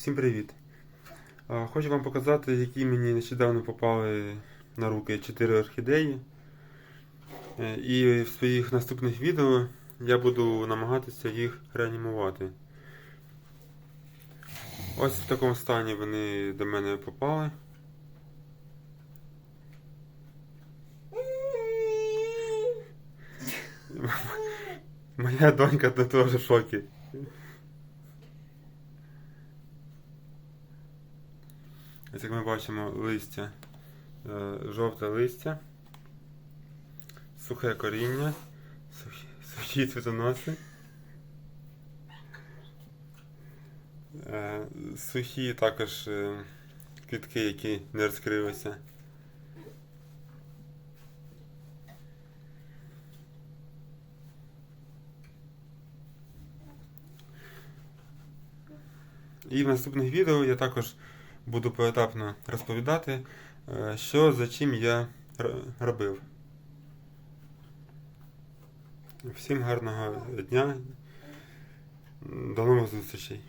Всім привіт! Хочу вам показати, які мені нещодавно попали на руки 4 орхідеї. Е, І в своїх наступних відео я буду намагатися їх реанімувати. Ось в такому стані вони до мене попали. Моя донька до того в шокі. Ось як ми бачимо листя, е, жовте листя, сухе коріння, сухі, цвітоноси, е, сухі також е, квітки, які не розкрилися. І в наступних відео я також буду поетапно розповідати, е, що за чим я робив. Всім гарного дня. До нових зустрічей.